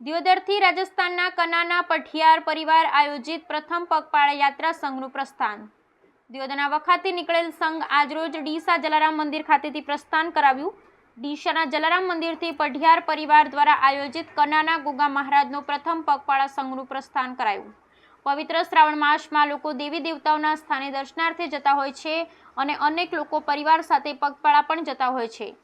દિયોદરથી રાજસ્થાનના કનાના પઠિયાર પરિવાર આયોજિત પ્રથમ પગપાળા યાત્રા સંઘનું પ્રસ્થાન. દિયોદરના વખાતે નીકળેલ સંઘ આજરોજ ડીસા જલારામ મંદિર ખાતેથી પ્રસ્થાન કરાવ્યું. ડીસાના જલારામ મંદિરથી પઢિયાર પરિવાર દ્વારા આયોજિત કનાના ગુગા મહારાજનો પ્રથમ પગપાળા સંઘનું પ્રસ્થાન કરાયું. પવિત્ર શ્રાવણ માસમાં લોકો દેવી દેવતાઓના સ્થાને દર્શનાર્થે જતા હોય છે અને અનેક લોકો પરિવાર સાથે પગપાળા પણ જતા હોય છે.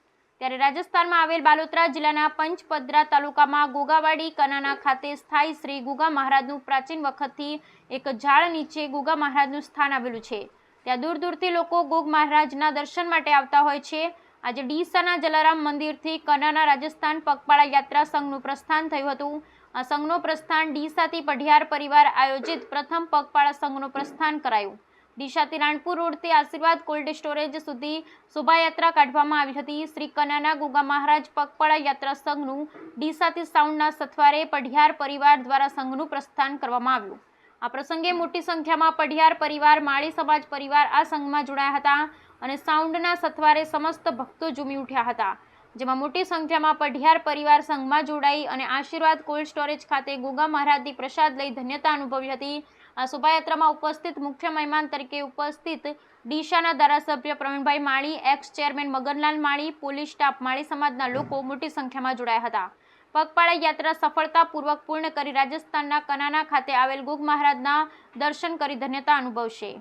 ત્યારે રાજસ્થાનમાં આવેલ બાલોતરા જિલ્લાના પંચપદરા તાલુકામાં ગોગાવાડી કનાના ખાતે સ્થાયી શ્રી ગુગા મહારાજનું પ્રાચીન વખતથી એક ઝાડ નીચે ગુગા મહારાજનું સ્થાન આવેલું છે. ત્યાં દૂર દૂરથી લોકો ગોગ મહારાજના દર્શન માટે આવતા હોય છે. આજે ડીસાના જલારામ મંદિરથી કનાના રાજસ્થાન પગપાળા યાત્રા સંઘનું પ્રસ્થાન થયું હતું. આ સંઘનું પ્રસ્થાન ડીસાથી પઢિયાર પરિવાર આયોજિત પ્રથમ પગપાળા સંઘનું પ્રસ્થાન કરાયું. ડીસાથી રાણપુર રોડથી આશીર્વાદ કોલ્ડ સ્ટોરેજ સુધી શોભાયાત્રા કાઢવામાં આવી હતી. શ્રી કનાના ગુગા મહારાજ પગપાળા યાત્રા સંઘનું ડીસાથી સાઉન્ડના સથવારે પઢિયાર પરિવાર દ્વારા સંઘનું પ્રસ્થાન કરવામાં આવ્યું. આ પ્રસંગે મોટી સંખ્યામાં પઢિયાર પરિવાર, માળી સમાજ પરિવાર આ સંઘમાં જોડાયા હતા અને સાઉન્ડના સથવારે સમસ્ત ભક્તો ઝૂમી ઉઠ્યા હતા. જેમાં મોટી સંખ્યામાં પઢિયાર પરિવાર સંઘમાં જોડાઈ અને આશીર્વાદ કોલ્ડ સ્ટોરેજ ખાતે ગુગા મહારાજની પ્રસાદ લઈ ધન્યતા અનુભવી હતી. આ શોભાયાત્રામાં ઉપસ્થિત મુખ્ય મહેમાન તરીકે ઉપસ્થિત ડીશાના ધારાસભ્ય Pravinbhai Mali ex chairman Maganlal Mali police staff Mali સમાજના લોકો મોટી સંખ્યામાં જોડાયા હતા. પગપાળા યાત્રા સફળતાપૂર્વક પૂર્ણ કરી રાજસ્થાનના કનાના ખાતે આવેલ ગુગ મહારાજના દર્શન કરી ધન્યતા અનુભવશે.